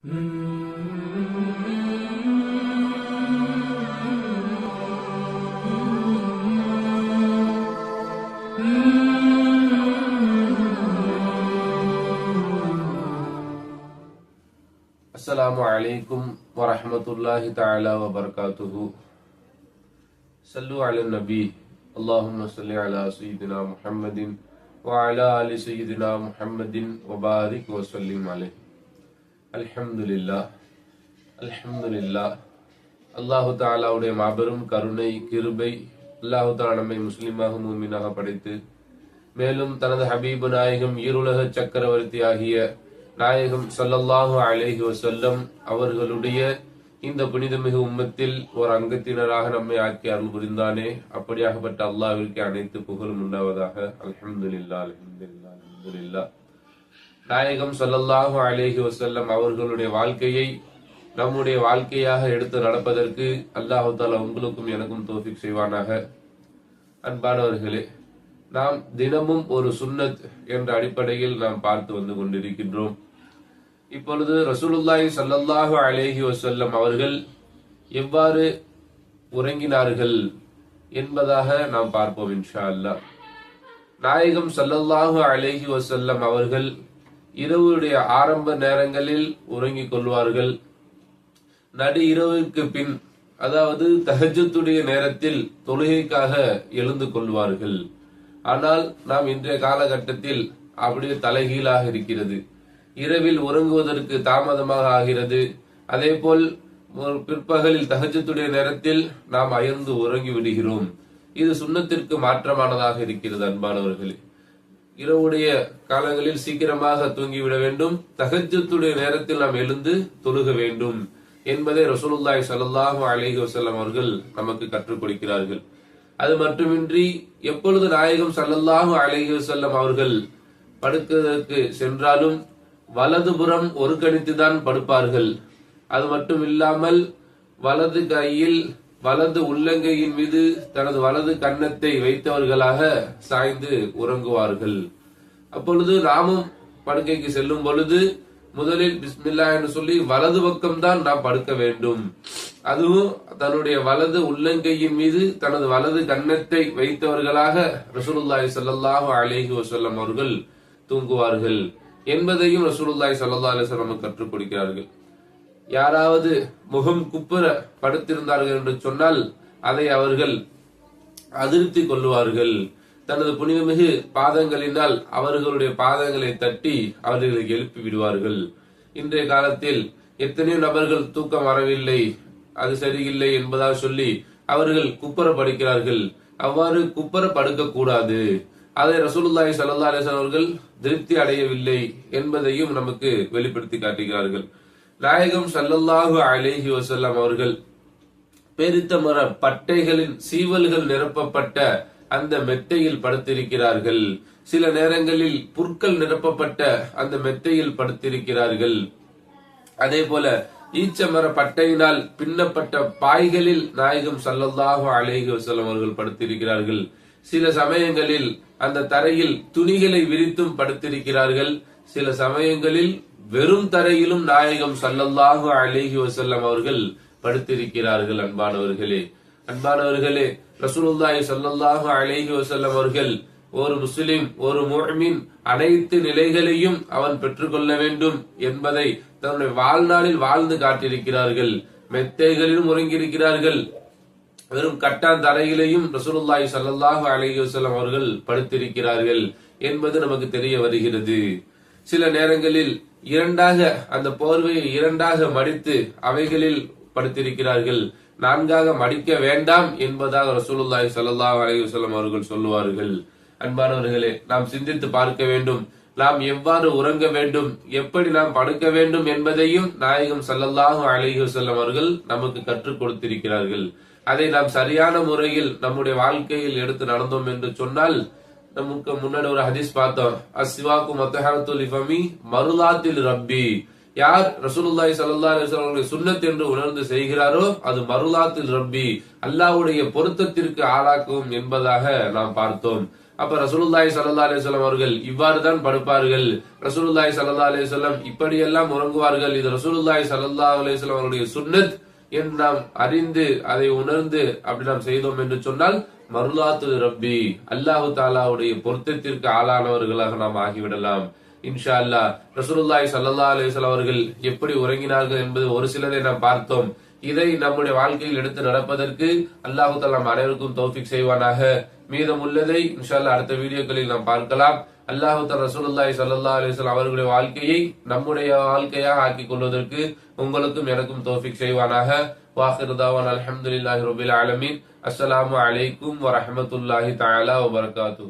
السلام عليكم ورحمة الله تعالى وبركاته. صلوا على النبي. اللهم صل على سيدنا محمد وعلى آل سيدنا محمد وبارك وسلم عليه. அல்ஹம்துலில்லா அல்ஹம்துலில்லா அல்லாஹு தாலாவுடைய மாபெரும் கருணை கிருபை அல்லாஹு தாலா நம்மை முஸ்லீமாக மூமினாக படைத்து மேலும் தனது ஹபீபு நாயகம் ஈருலக சக்கரவர்த்தி ஆகிய நாயகம் சல்லல்லாஹு அலேஹி வசல்லம் அவர்களுடைய இந்த புனிதமிகு உம்மத்தில் ஒரு அங்கத்தினராக நம்மை ஆக்கி அருள் புரிந்தானே. அப்படியாகப்பட்ட அல்லாவிற்கு அனைத்து புகழும் உண்டாவதாக அலமதுல்லா அலமதுல்லா அலமதுல்லா நாயகம் சல்லல்லாஹு அலேஹி வசல்லம் அவர்களுடைய வாழ்க்கையை நம்முடைய வாழ்க்கையாக எடுத்து நடப்பதற்கு அல்லாஹு தாலா உங்களுக்கும் எனக்கும் தோஃபிக் செய்வானாக. அன்பானவர்களே நாம் தினமும் ஒரு சுன்னத் என்ற அடிப்படையில் நாம் பார்த்து வந்து கொண்டிருக்கின்றோம். இப்பொழுது ரசூலுல்லாய் சல்லல்லாஹு அலேஹி வசல்லம் அவர்கள் எவ்வாறு உறங்கினார்கள் என்பதாக நாம் பார்ப்போம் இன்ஷா அல்லாஹ். நாயகம் சல்லல்லாஹு அலேஹி வசல்லம் அவர்கள் இரவுடைய ஆரம்ப நேரங்களில் உறங்கிக் கொள்வார்கள். நடு இரவுக்கு பின் அதாவது தகஜத்துடைய நேரத்தில் தொழுகைக்காக எழுந்து கொள்வார்கள். ஆனால் நாம் இன்றைய காலகட்டத்தில் அப்படியே தலைகீழாக இருக்கிறது. இரவில் உறங்குவதற்கு தாமதமாக ஆகிறது. அதே போல் ஒரு பிற்பகலில் தகஜத்துடைய நேரத்தில் நாம் அயர்ந்து உறங்கி விடுகிறோம். இது சுண்ணத்திற்கு மாற்றமானதாக இருக்கிறது அன்பானவர்களே. இரவுடைய காலங்களில் சீக்கிரமாக தூங்கிவிட வேண்டும். தகஜத்துடைய நேரத்தில் நாம் எழுந்து தொழுக வேண்டும் என்பதை ரசூலுல்லாய் ஸல்லல்லாஹு அலைஹி வசல்லம் அவர்கள் நமக்கு கற்றுக் கொடுக்கிறார்கள். அது மட்டுமின்றி எப்பொழுது நாயகம் சல்லல்லாஹு அலைஹி வசல்லம் அவர்கள் படுக்கிறதற்கு சென்றாலும் வலதுபுறம் ஒரு கணித்துதான் படுப்பார்கள். அது மட்டும் இல்லாமல் வலது கையில் வலது உள்ளங்கையின் மீது தனது வலது கன்னத்தை வைத்தவர்களாக சாய்ந்து உறங்குவார்கள். அப்பொழுது நாமும் படுக்கைக்கு செல்லும் பொழுது முதலில் பிஸ்மில்லா என்று சொல்லி வலது பக்கம்தான் நாம் படுக்க வேண்டும். அதுவும் தன்னுடைய வலது உள்ளங்கையின் மீது தனது வலது கன்னத்தை வைத்தவர்களாக ரசூலுல்லாய் சல்லாஹு அலேஹி வசல்லம் அவர்கள் தூங்குவார்கள் என்பதையும் ரசூலுல்லாய் சல்லா அலைஹி கற்றுக் கொடுக்கிறார்கள். யாராவது முகம் குப்புற படுத்திருந்தார்கள் என்று சொன்னால் அதை அவர்கள் அதிருப்தி கொள்ளுவார்கள். தனது புனிதமிகு பாதங்களினால் அவர்களுடைய பாதங்களை தட்டி அவர்களை எழுப்பி விடுவார்கள். இன்றைய காலத்தில் எத்தனையோ நபர்கள் தூக்கம் வரவில்லை அது சரியில்லை என்பதால் சொல்லி அவர்கள் குப்புற படுக்கிறார்கள் அவ்வாறு குப்புற படுக்க கூடாது அதை ரசூலுல்லாஹி சல்லா அலிசன் அவர்கள் திருப்தி அடையவில்லை என்பதையும் நமக்கு வெளிப்படுத்தி காட்டுகிறார்கள். நாயகம் சல்லல்லாஹு அலேஹி வசல்லாம் அவர்கள் பெருத்த மர பட்டைகளின் சீவல்கள் நிரப்பப்பட்ட அந்த மெத்தையில் படுத்திருக்கிறார்கள். சில நேரங்களில் புற்கள் நிரப்பப்பட்ட அந்த மெத்தையில் படுத்திருக்கிறார்கள். அதே போல ஈச்சமர பட்டையினால் பின்னப்பட்ட பாய்களில் நாயகம் சல்லல்லாஹு அலேஹி வஸல்லம் அவர்கள் படுத்திருக்கிறார்கள். சில சமயங்களில் அந்த தரையில் துணிகளை விரித்தும் படுத்திருக்கிறார்கள். சில சமயங்களில் வெறும் தரையிலும் நாயகம் சல்லல்லாஹு அலேஹி வசல்லம் அவர்கள் படுத்திருக்கிறார்கள் அன்பானவர்களே. அன்பானவர்களே ரசூலுல்லாஹி சல்லல்லாஹு அலேஹி வசல்லம் அவர்கள் ஒரு முஸ்லிம் ஒரு முஃமின் அனைத்து நிலைகளையும் அவன் பெற்றுக்கொள்ள வேண்டும் என்பதை தன்னுடைய வாழ்நாளில் வாழ்ந்து காட்டியிருக்கிறார்கள். மெத்தைகளிலும் உறங்கியிருக்கிறார்கள். வெறும் கட்டான் தரையிலையும் ரசூலுல்லாஹி ஸல்லல்லாஹு அலைஹி வசல்லம் அவர்கள் படுத்திருக்கிறார்கள் என்பது நமக்கு தெரிய வருகிறது. சில நேரங்களில் இரண்டாக அந்த போர்வையை இரண்டாக மடித்து அவைகளில் படுத்திருக்கிறார்கள். நான்காக மடிக்க வேண்டாம் என்பதாக ரசூலுல்லாய் சல்லா அலையுசல்லம் அவர்கள் சொல்லுவார்கள். அன்பானவர்களே நாம் சிந்தித்து பார்க்க வேண்டும். நாம் எவ்வாறு உறங்க வேண்டும்? எப்படி நாம் படுக்க வேண்டும் என்பதையும் நாயகம் ஸல்லல்லாஹு அலைஹி அவர்கள் நமக்கு கற்றுக் கொடுத்திருக்கிறார்கள். அதை நாம் சரியான முறையில் நம்முடைய வாழ்க்கையில் எடுத்து நடந்தோம் என்று சொன்னால் நமக்கு முன்னாடி ஒரு ஹதீஸ் பார்த்தோம் அஸ்வாக்கு மத்தஹரத்துல் இஃபமி மருளாத்தில் ரப்பி யார் ரசூலுல்லாஹி ஸல்லல்லாஹு அலைஹி வஸல்லம் சுன்னத் என்று உணர்ந்து செய்கிறாரோ அது மருளாத்தில் ரப்பி அல்லாஹ்வுடைய பொருத்தத்திற்கு ஆளாக்கும் என்பதாக நாம் பார்த்தோம். அப்ப ரசூலுல்லாஹி ஸல்லல்லாஹு அலைஹி வஸல்லம் அவர்கள் இவ்வாறு தான் படுப்பார்கள் ரசூலுல்லாஹி ஸல்லல்லாஹு அலைஹி வஸல்லம் இப்படியெல்லாம் உறங்குவார்கள் இது ரசூலுல்லாஹி ஸல்லல்லாஹு அலைஹி வஸல்லம் அவருடைய சுன்னத் என்று நாம் அறிந்து அதை உணர்ந்து அப்படி நாம் செய்தோம் என்று சொன்னால் மருளாத்து ரப்பி அல்லாஹு தாலாவுடைய பொருத்தத்திற்கு ஆளானவர்களாக நாம் ஆகிவிடலாம். இன்ஷா அல்லாஹ் ரசூலுல்லாய் ஸல்லல்லாஹு அலிஸ்வல் அவர்கள் எப்படி உறங்கினார்கள் என்பது ஒரு சிலரை நாம் பார்த்தோம். இதை நம்முடைய வாழ்க்கையில் எடுத்து நடப்பதற்கு அல்லாஹு தாலாம் அனைவருக்கும் தோஃபிக் செய்வானாக. மீதம் உள்ளதை இன்ஷா அல்லாஹ் அடுத்த வீடியோக்களில் நாம் பார்க்கலாம். அல்லாஹு ரசூலுல்லாய் சல்லா அலிஸ்லாம் அவர்களுடைய வாழ்க்கையை நம்முடைய வாழ்க்கையாக ஆக்கிக் கொள்வதற்கு உங்களுக்கும் எனக்கும் தோஃபிக் செய்வானாக. வாஹிர் அலமதுல்லாஹி அல்ஹம்துலில்லாஹி ரபில் ஆலமீன். அஸ்ஸலாமு அலைக்கும் வரமத்துல்லாஹி தாலா வபர்காத்து